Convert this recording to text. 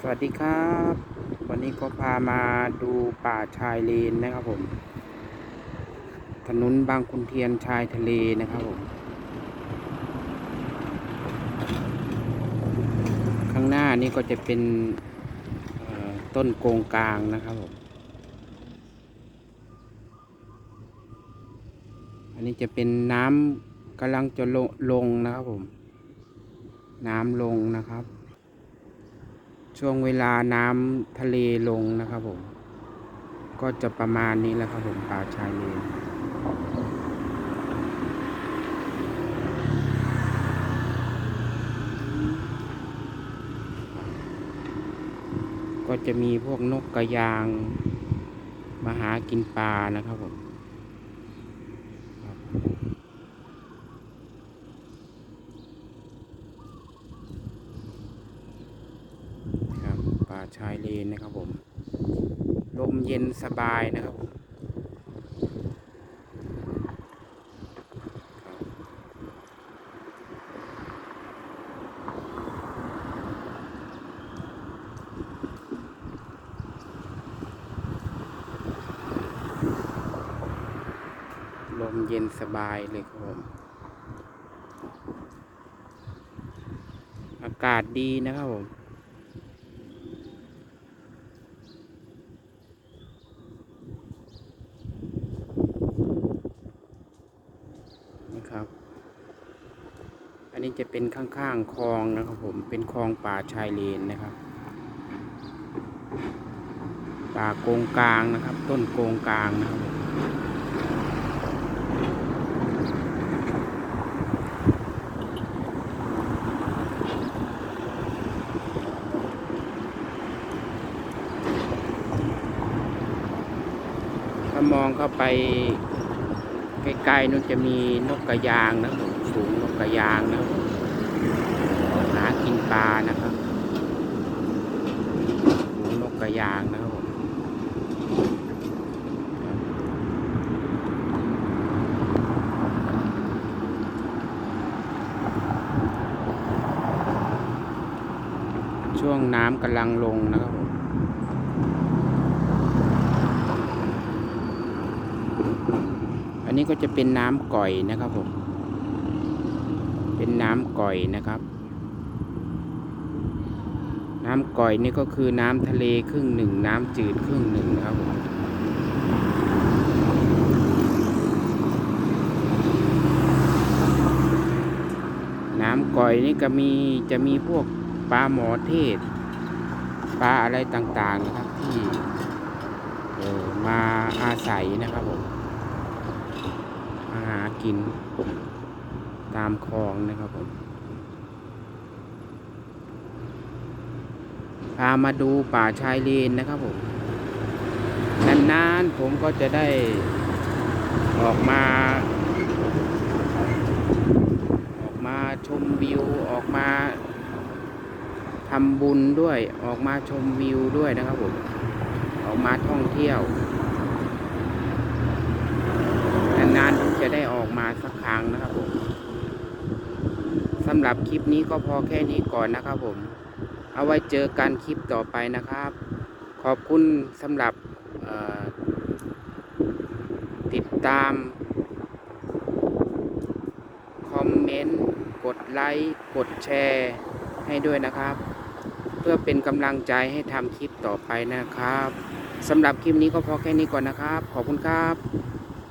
สวัสดีครับ วันนี้ก็พามาดูป่าชายเลนนะครับผม ถนนบางขุนเทียนชายทะเลนะครับผม ข้างหน้านี่ก็จะเป็นต้นโกงกลางนะครับผม อันนี้จะเป็นน้ำกำลังจะลลงนะครับผม น้ำลงนะครับ ช่วงเวลาน้ำทะเลลงนะครับผม ก็จะประมาณนี้แหละครับผมป่าชายเลนก็จะมีพวกนกกระยางมาหากินปลานะครับผมครับ ชายเลนนะครับผม ลมเย็นสบายนะครับผมครับ ลมเย็นสบายเลยครับผมอากาศดีนะครับผม นะครับ อันนี้จะเป็นข้างๆคลองนะครับผมเป็นคลองป่าชายเลนนะครับ ป่าโกงกลางนะครับ ต้นโกงกลางนะครับมถ้ามองเข้าไปใกล้ๆนู้นจะมีนกกระยางนะครับผมฝูง กกระยางนะครับผมหากินปลานะครับฝูนกกระยางนะครับผมช่วงน้ำกำลังลงนะครับผมอันนี้ก็จะเป็นน้ำก่อยนะครับผม เป็นน้ำก่อยนะครับ น้ำก่อยนี่ก็คือน้ำทะเลครึ่งหนึ่งน้ำจืดครึ่งหนึ่งนะครับน้ำก่อยนี่ก็มีจะมีพวกปลาหมอเทศ ปลาอะไรต่างๆนะครับที่เออมาอาศัยนะครับผมมาหากิน ตามคลองนะครับผม พามาดูป่าชายเลนนะครับผม นานๆผมก็จะได้ออกมา ออกมาชมวิวออกมาทำบุญด้วยออกมาชมวิวด้วยนะครับผม ออกมาท่องเที่ยว นานๆผมจะได้ออกมาสักครั้งนะครับผมสำหรับคลิปนี้ก็พอแค่นี้ก่อนนะครับผม เอาไว้เจอกันคลิปต่อไปนะครับ ขอบคุณสำหรับติดตาม คอมเมนต์ กดไลค์ กดแชร์ให้ด้วยนะครับ เพื่อเป็นกำลังใจให้ทำคลิปต่อไปนะครับสำหรับคลิปนี้ก็พอแค่นี้ก่อนนะครับ ขอบคุณครับ